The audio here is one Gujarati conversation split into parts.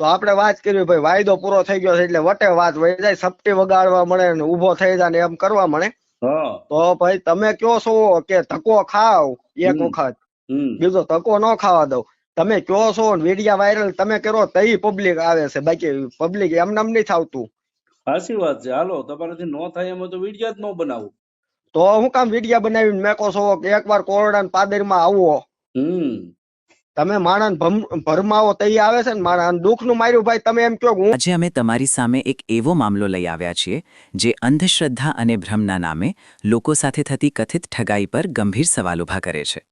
તો આપણે વાત કરી ભાઈ વાયદો પૂરો થઈ ગયો છે એટલે વટે વાત વહી જાય સપટી વગાડવા મળે ને ઊભો થઈ જાય ને એમ કરવા મળે. તો ભાઈ તમે કયો છો કે ધક્કો ખાવ એક વખત. બીજો ધક્કો ન ખાવા દઉં. તમે કયો છો વિડિયા વાયરલ તમે કરો તઈ પબ્લિક આવે છે. બાકી પબ્લિક એમને એમ નથી આવતું. સાચી વાત છે. હાલો તમારાથી ન થાય એમાં તો વિડિયા જ ન બનાવું. તો હું કામ વિડિયા બનાવીને મેકો છો કે એકવાર કોરડા ને પાદરમાં આવો? હમ. તમે માણસ ભરમાવો તઈ આવે છે ને માણસ દુઃખનું માર્યું, ભાઈ તમે એમ કહો હું આજે અમે તમારી સામે એક એવો મામલો લઈ આવ્યા છીએ, જે અંધશ્રદ્ધા અને ભ્રમના નામે લોકો સાથે થતી કથિત ઠગાઈ પર ગંભીર સવાલ ઊભા કરે છે.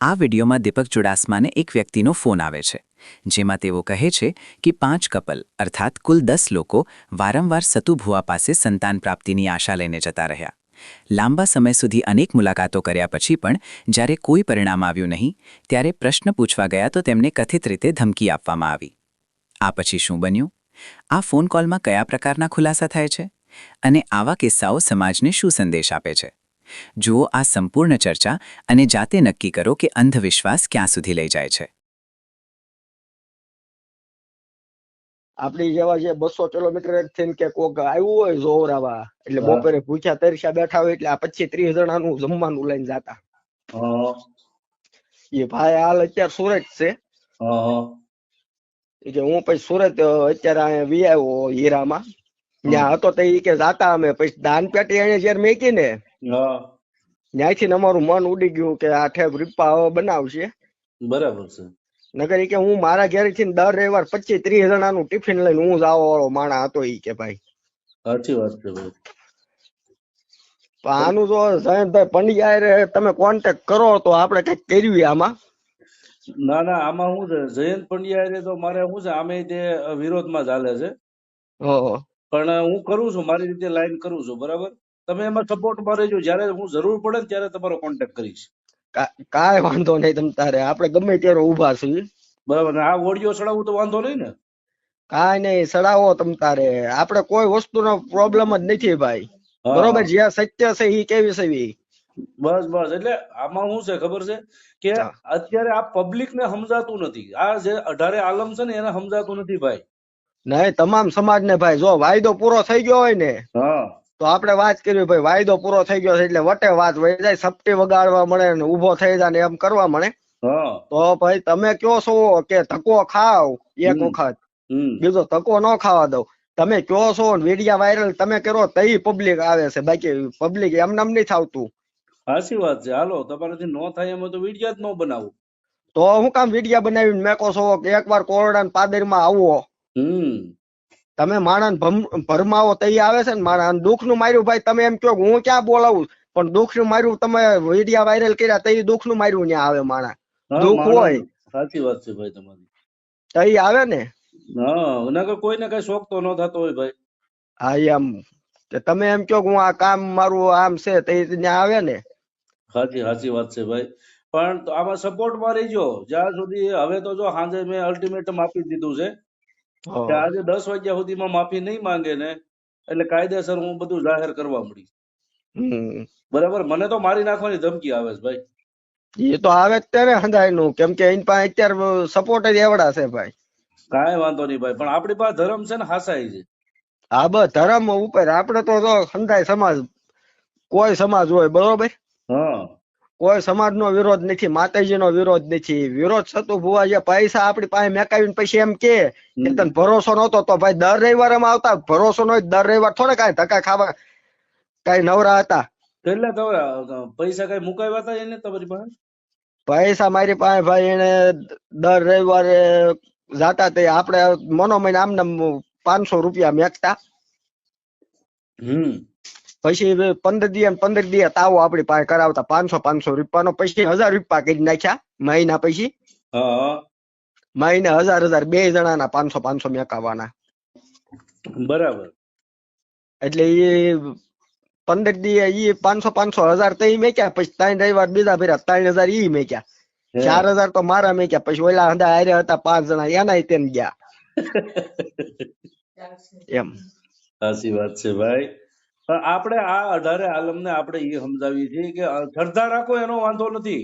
આ વિડીયોમાં દીપક ચુડાસમાને એક વ્યક્તિનો ફોન આવે છે, જેમાં તેઓ કહે છે કે પાંચ કપલ, અર્થાત કુલ દસ લોકો, વારંવાર સતુ ભુવા પાસે સંતાન પ્રાપ્તિની આશા લઈને જતા રહ્યા. લાંબા સમય સુધી અનેક મુલાકાતો કર્યા પછી પણ જ્યારે કોઈ પરિણામ આવ્યું નહીં, ત્યારે પ્રશ્ન પૂછવા ગયા તો તેમને કથિત રીતે ધમકી આપવામાં આવી. આ પછી શું બન્યું? આ ફોન કોલમાં કયા પ્રકારના ખુલાસા થાય છે? અને આવા કિસ્સાઓ સમાજને શું સંદેશ આપે છે? જુઓ આ સંપૂર્ણ ચર્ચા અને જાતે નક્કી કરો કે અંધવિશ્વાસ ક્યાં સુધી લઈ જાય છે. આપડી જેવા જે બસો કિલોમીટર થઈને કે કોક આવ્યું હોય જોવરાવા એટલે બપોરે ભૂખ્યા તરસ્યા બેઠા હોય એટલે આ પચીસ ત્રીસ જણાનું જમવાનું લઈને જાતા. એ ભાઈ હાલ અત્યારે સુરત છે. કે હું. પછી સુરત અત્યારે અહીંયા વી આવ્યો હીરામાં. ત્યાં હતો તો એ કે જાતા અમે પછી દાન પેટી એને જયારે મેકી ને ત્યાંથી અમારું મન ઉડી ગયું કે આ ઠેક રીપા બનાવશે. બરાબર છે. નકર ઈ કે હું મારા ઘરેથી દર રવિવાર પચીસ ત્રીસ જણાનું ટિફિન લઈને હું જાવ વાળો માણા હતો ઈ કે ભાઈ. સાચી વાત છે ભાઈ. આનું જો જયંતભાઈ પંડ્યા તમે કોન્ટેક્ટ કરો તો આપણે કંઈક કર્યું આમાં? ના ના આમાં શું છે જયંત પંડ્યા તો મારે શું છે આમે તે વિરોધમાં ચાલે છે. પણ હું કરું છું મારી રીતે લાઈન કરું છું બરાબર? તમે એમાં સપોર્ટમાં રહેજો જ્યારે હું જરૂર પડે ને ત્યારે તમારો કોન્ટેક્ટ કરીશ. કાંઈ વાંધો નહીં તમ તારે. આપણે ગમે ત્યારે ઊભા છીએ. બરાબર આ ઓડિયો ચડાવવું તો વાંધો નહીં ને? કાંઈ નહીં સડાવો તમ તારે. આપણે કોઈ વસ્તુનો પ્રોબ્લેમ જ નથી ભાઈ. બરોબર જ્યાં સત્ય છે એ કેવી છે બસ બસ. એટલે આમાં શું છે ખબર છે? કે અત્યારે આ પબ્લિક ને સમજાતું નથી. આ જે અઢારે આલમ છે ને એને સમજાતું નથી ભાઈ. નહીં તમામ સમાજ ને ભાઈ. જો વાયદો પૂરો થઈ ગયો હોય ને હા. તો આપણે વાત કરી ભાઈ વાયદો પૂરો થઈ ગયો છે એટલે વટે વાત વહી જાય સપટી વગાડવા મળે ને ઊભો થઈ જાય ને એમ કરવા મળે. તો ભાઈ તમે કયો છો કે ધક્કો ખાવ? એક વખત. બીજો ધક્કો ન ખાવા દઉં. તમે કયો છો વિડિયા વાયરલ તમે કરો તઈ પબ્લિક આવે છે. બાકી પબ્લિક એમને એમ નહીં આવતું. સાચી વાત છે. હાલો તમારાથી નો થાય એમાં તો વિડિયા જ ન બનાવું. તો હું કામ વિડિયા બનાવીને મેકો છો? કે એકવાર કોરડા પાદર પાદરમાં આવો. હમ. તમે માણસ ભરમાવો તઈ આવે છે ને માણસ દુઃખનું માર્યું. ભાઈ તમે એમ કહો હું ક્યાં બોલાવું? પણ દુઃખનું માર્યું તમે વિડિયા વાયરલ કર્યા તઈ દુઃખનું માર્યું ન્યા આવે માણસ દુઃખ હોય. સાચી વાત છે ભાઈ તમારી. તઈ આવે ને? હા નકર કોઈને કઈ શોખ તો ન થતો હોય ભાઈ. હા એમ. તમે એમ કહો કે હું આ કામ મારું આમ છે તઈ ત્યાં આવે ને? સાચી સાચી વાત છે ભાઈ. પણ તો આમાં સપોર્ટમાં રહીજો જ્યાં સુધી હવે તો જો સાંજે મેં અલ્ટિમેટમ આપી દીધું છે. કે આજે દસ વાગ્યા સુધીમાં માફી નહીં માંગે ને એટલે કાયદેસર હું બધું જાહેર કરવા મળી બરાબર? મને તો મારી નાખવાની ધમકી આવે છે ભાઈ. એ તો આવે ત્યારે હંધાયનું કેમ કે એની પાસે અત્યારે સપોર્ટ જ એવડા છે ભાઈ. કાંઈ વાંધો નહીં ભાઈ પણ આપણી પાસે ધર્મ છે ને હાસાઈ છે. આ બસ ધર્મ ઉપર. આપણે તો હંધાય સમાજ કોઈ સમાજ હોય બરોબર? હા. કોઈ સમાજ નો વિરોધ નથી માતાજી નો વિરોધ નથી. વિરોધ થતું ભુવા જે પૈસા આપણી પાસે મેકાવીને પછી એમ કે તને ભરોસો નતો તો ભાઈ દર રવિવાર આવતા ભરોસો નો દર રવિવાર થોડા કાંઈ ધક્કા ખાવા કાંઈ નવરા હતા. કેટલા નવરા પૈસા કઈ મુકાવ્યા હતા એને તમારી પાસે? પૈસા મારી પાસે ભાઈ એને દર રવિવારે જાતા તે આપણે મનોમય આમને પાંચસો રૂપિયા મેકતા. હમ. પછી પંદર દી પંદર દી તાવો આપણી પાસે કરાવતા પાંચસો પાંચસો રૂપિયાનો પછી હજાર રૂપિયા કરી નાખ્યા મહિના પછી. મહિને હજાર હજાર બે જણાના પાંચસો પાંચસો મેકાવાના. બરાબર. એટલે એ પંદર દી એ પાંચસો પાંચસો હજાર તો મેક્યા પછી ત્રણ રવિવાર બીજા ભર્યા ત્રણ હજાર ઈ મેક્યા. ચાર હજાર તો મારા મેક્યા પછી ઓલા હંદા હારે હતા પાંચ જણા એના તેમ ગયા. એમ. સાચી વાત છે ભાઈ. આપણે આ અઢારે આલમને આપણે એ સમજાવીએ છીએ કે શ્રદ્ધા રાખો એનો વાંધો નથી.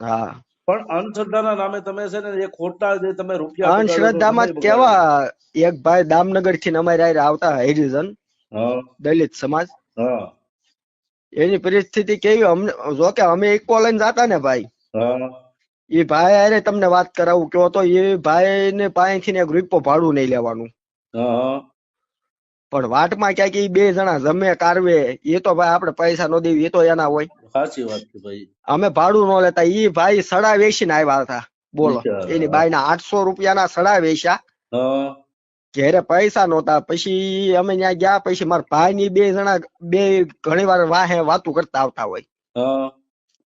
હા. પણ અંધશ્રદ્ધાના નામે તમે છે ને એ ખોટા જે તમે રૂપિયા અંધશ્રદ્ધામાં. કેવા એક ભાઈ દામનગરથી અમારી હારે આવતા હરિજન દલિત સમાજ. હા. એની પરિસ્થિતિ કેવી? અમને જો કે અમે ઇકો લઈને જાતા ને ભાઈ. એ ભાઈ અરે તમને વાત કરાવું કયો તો એ ભાઈ ને પાસેથી ને એક રૂપિયો ભાડું નહીં લેવાનું. હા. પણ વાટમાં ક્યાંક એ બે જણા જમે કારવે એ તો ભાઈ આપણે પૈસા નો દેવી એ તો એના હોય. સાચી વાત છે ભાઈ. અમે ભાડું નો લેતા ઈ ભાઈ સડા વેચીને આવ્યા હતા બોલો. એની એની બાઈના આઠસો રૂપિયાના સડા વેચ્યા. ઘેરે પૈસા નહોતા પછી અમે ત્યાં ગયા પછી મારા ભાઈ ની બે જણા બે ઘણી વાર વાહે વાતું કરતા આવતા હોય.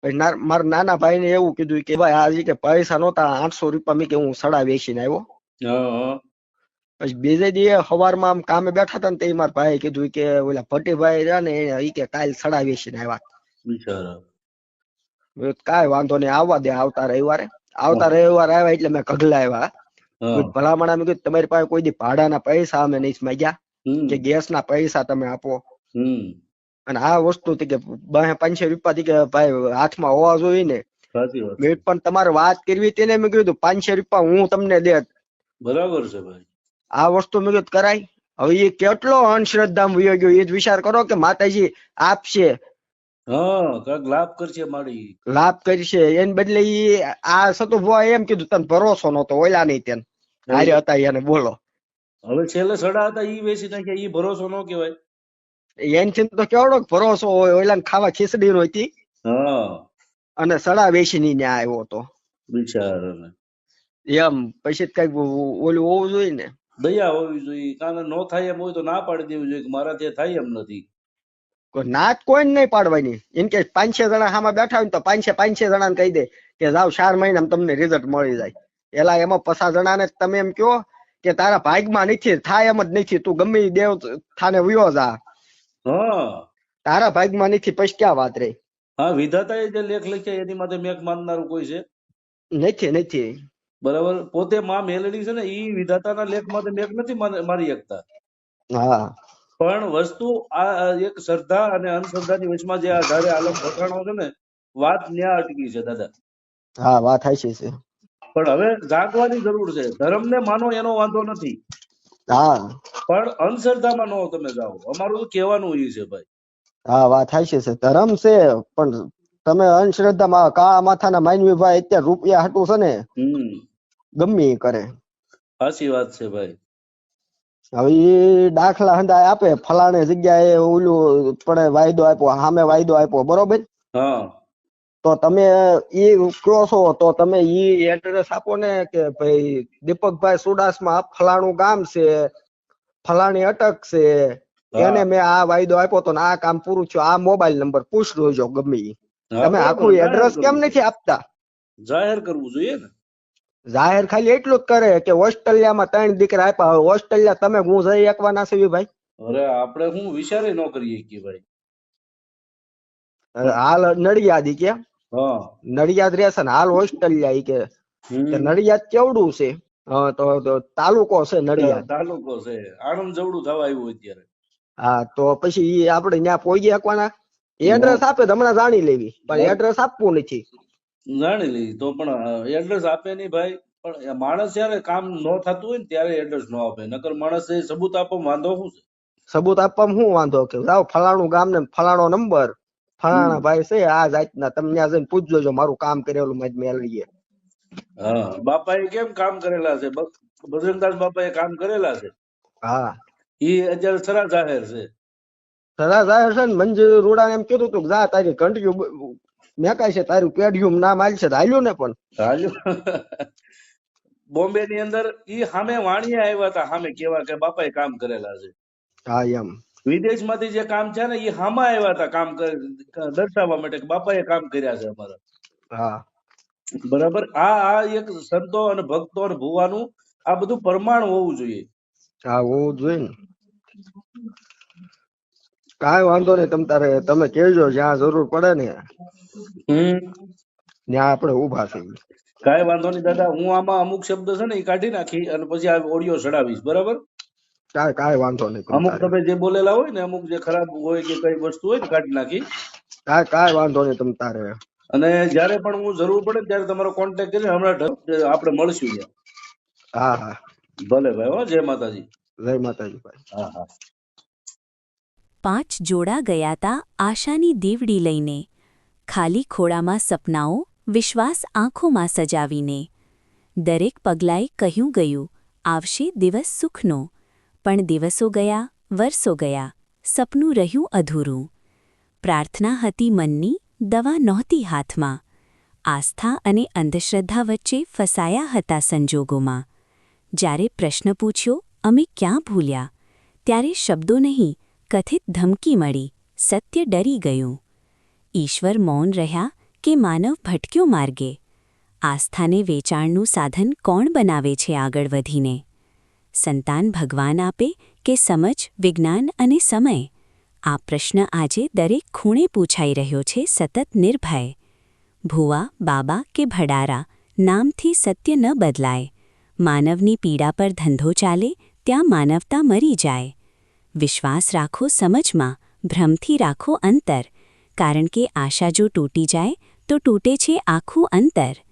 પછી મારા નાના ભાઈ ને એવું કીધું કે ભાઈ આજે કે પૈસા નહોતા આઠસો રૂપિયા મેં કે હું સડા વેચીને આવ્યો. પછી બીજે દી સવારમાં આમ કામે બેઠા હતા ને તે મારા ભાઈ કીધું કે ઓલા ભટ્ટીભાઈ રહ્યા ને ઈ કે કાલ સડા વેચીને આવ્યા બિચારા. કાંઈ વાંધો નહીં આવવા દે આવતા રવિવારે. આવતા રવિવારે આવ્યા એટલે મેં ઘગલા આવ્યા. ભલામણ મેં કીધું તમારી પાસે કોઈ દી ભાડાના પૈસા અમે નહીં માંગ્યા. કે ગેસના પૈસા તમે આપો. હમ. અને આ વસ્તુ થી કે બાહે પાંચસો રૂપિયા થી કે ભાઈ હાથમાં હોવા જોઈએ ને. મેં પણ તમારે વાત કરવી હતી ને મેં કીધું પાંચસો રૂપિયા હું તમને દે. બરાબર છે ભાઈ. આ વસ્તુ મેં કરાય. હવે એ કેટલો અંધશ્રદ્ધામાં વયો ગયો એ જ વિચાર કરો કે માતાજી આપશે. હા લાભ કરશે મારી. લાભ કરશે. એને બદલે ઈ આ સતુ ભુવા એમ કીધું તને ભરોસો નતો ઓલા નહીં તેને. હારે હતા એને બોલો. હવે છેલ્લે સડા હતા ઈ વેચી નાખ્યા ઈ ભરોસો ન કહેવાય. એનથી તો કેવડો ભરોસો હોય ઓલા ખાવા ખીચડી નો હતી. હા. અને સડા વેચીને ન્યા આવ્યો હતો બિચારો એમ પછી કંઈક ઓલું હોવું જોઈએ ને. દયા હોવી જોઈએ. કારણ ન થાય એમ હોય તો ના પાડી દેવી જોઈએ કે મારાથી થાય એમ નથી. ના કોઈ નહીં પાડવાની. ઇન કેસ પાંચ છ જણા સામે બેઠા હોય ને તો પાંચ છ પાંચ છ જણાને કહી દે કે જાવ ચાર મહિનામાં તમને રિઝલ્ટ મળી જાય. એલા એમાં પચાસ જણાને તમે એમ કહો કે તારા ભાગમાં નથી થાય એમ જ નથી. તું ગમે દેવ થાને વયો જા. હા. તારા ભાગમાં નથી પછી ક્યાં વાત રહી? હા વિધાતાએ જે લેખ લખ્યા એની માટે મેઘ માનનારું કોઈ છે? નથી નથી. બરાબર? પોતે માં મેલડી છે ને એ વિધાતાના લેખ માટે મેઘ નથી મારી શકતા. હા. પણ વસ્તુ આ એક શ્રદ્ધા અને અંધશ્રદ્ધાની વચમાં જે આધારે આલમ વખાણો છે ને વાત ન્યા અટકી છે દાદા. હા વાત થાય છે પણ હવે જાગવાની જરૂર છે. ધર્મને માનો એનો વાંધો નથી. હા. પણ અંધશ્રદ્ધામાં નો તમે જાઓ. અમારું તો કહેવાનું એ છે ભાઈ. હા વાત થાય છે ધર્મ છે પણ તમે અંધશ્રદ્ધામાં કાળા માથાના માનવી ભાઈ અત્યારે રૂપિયા હતું છે ને હમ. ગમે એ કરે. સાચી વાત છે ભાઈ. હવે એ દાખલા હંધા આપે ફલાણે જગ્યાએ ઓલું પણ વાયદો આપ્યો સામે વાયદો આપ્યો બરોબર? હા. તો તમે એ કયો છો તો તમે ઈ એડ્રેસ આપો ને કે ભાઈ દીપકભાઈ સુડાસમાં માં ફલાણું ગામ છે ફલાણી અટક છે એને મેં આ વાયદો આપ્યો તો ને આ કામ પૂરું થયું આ મોબાઈલ નંબર પૂછ જોજો ગમે ઈ. તમે આખું એડ્રેસ કેમ નથી આપતા? જાહેર કરવું જોઈએ ને. જાહેર ખાલી એટલું જ કરે કે ઓસ્ટ્રેલિયામાં ત્રણ દીકરા આપ્યા હવે ઓસ્ટ્રેલિયા તમે હું જઈ એકવાના છે ભાઈ? અરે આપણે હું વિચારે ન કરીએ કે ભાઈ. હાલ નડિયાદ ઈ કે. નડિયાદ રહેશે ને હાલ ઓસ્ટ્રેલિયા ઈ કે. નડિયાદ કેવડું છે? હા તો તાલુકો છે નડિયાદ. તાલુકો છે. આણંદ જવડું થવા આવ્યું અત્યારે. હા તો પછી ઈ આપણે ત્યાં પહોંચી શકવાના એડ્રેસ આપે તો હમણાં જાણી લેવી. પણ એડ્રેસ આપવું નથી. જાણી લીધી તો પણ એડ્રેસ આપે નહીં ભાઈ. પણ માણસ જયારે કામ ન થતું હોય ને ત્યારે એડ્રેસ ન આપે. નકર માણસ એ સબૂત આપો વાંધો શું છે? સબૂત આપવામાં શું વાંધો? કે જાઓ ફલાણું ગામ ને ફલાણો નંબર. ફલાણા ભાઈ છે આ જાતના. તમને ત્યાં જઈને પૂછજો જો મારું કામ કરેલું મેં મેળવીએ હા બાપાએ કેમ કામ કરેલા છે? બજરંગદાસ બાપા બાપાએ કામ કરેલા છે? હા. ઈ અત્યારે સરા જાહેર છે. સરા જાહેર છે ને મંજુ રૂડા એમ કીધું તું કે જા તારી ઘંટિયું મેકાય છે તારું પેઢિયું નામ આલ છે હાલ્યું ને પણ? હાલ્યો બોમ્બે ની અંદર ઈ સામે વાણિયા આવ્યા હતા સામે કેવા કે બાપાએ કામ કરેલા છે. હા એમ. વિદેશમાંથી જે કામ છે ને ઈ હામા આવ્યા હતા કામ દર્શાવવા માટે કે બાપાએ કામ કર્યા છે અમારા. હા. બરાબર? આ આ એક સંતો અને ભક્તો અને ભુવાનું આ બધું પ્રમાણ હોવું જોઈએ. હા હોવું જોઈએ ને. કાંઈ વાંધો નહીં તમ તારે તમે કહેજો જ્યાં જરૂર પડે ને. હમ. ત્યાં આપણે ઊભા છીએ કાંઈ વાંધો નહીં દાદા હું આમાં અમુક શબ્દ છે ને એ કાઢી નાખી અને પછી આ ઓડિયો ચડાવીશ બરાબર? કાંઈ કાંઈ વાંધો નહીં અમુક તમે જે બોલેલા હોય ને અમુક જે ખરાબ હોય કે કઈ વસ્તુ હોય ને કાઢી નાખી. કાંઈ કાંઈ વાંધો નહીં તમ તારે. અને જ્યારે પણ હું જરૂર પડે ત્યારે તમારો કોન્ટેક્ટ કરીને હમણાં આપણે મળશું હા હા. ભલે ભાઈ હો જય માતાજી. જય માતાજી ભાઈ. હા હા. પાંચ જોડા ગયા તા આશાની દીવડી લઈને, ખાલી ખોળામાં સપનાઓ, વિશ્વાસ આંખોમાં સજાવીને. દરેક પગલાએ કહ્યું ગયું, આવશે દિવસ સુખનો. પણ દિવસો ગયા, વર્ષો ગયા, સપનું રહ્યું અધૂરું. પ્રાર્થના હતી મનની, દવા નહોતી હાથમાં. આસ્થા અને અંધશ્રદ્ધા વચ્ચે ફસાયા હતા સંજોગોમાં. જ્યારે પ્રશ્ન પૂછ્યો, અમે ક્યાં ભૂલ્યા? ત્યારે શબ્દો નહીં કથિત ધમકી મળી. સત્ય ડરી ગયું. ઈશ્વર મૌન રહ્યા કે માનવ ભટક્યો માર્ગે? આસ્થાને વેચાણનું સાધન કોણ બનાવે છે આગળ વધીને? સંતાન ભગવાન આપે કે સમજ, વિજ્ઞાન અને સમય? આ પ્રશ્ન આજે દરેક ખૂણે પૂછાઈ રહ્યો છે સતત નિર્ભય. ભુવા, બાબા કે ભડારા નામથી સત્ય ન બદલાય. માનવની પીડા પર ધંધો ચાલે, ત્યાં માનવતા મરી જાય. વિશ્વાસ રાખો, સમજમાં, ભ્રમથી રાખો અંતર. કારણ કે આશા જો તૂટી જાય, તો તૂટે છે આખું અંતર.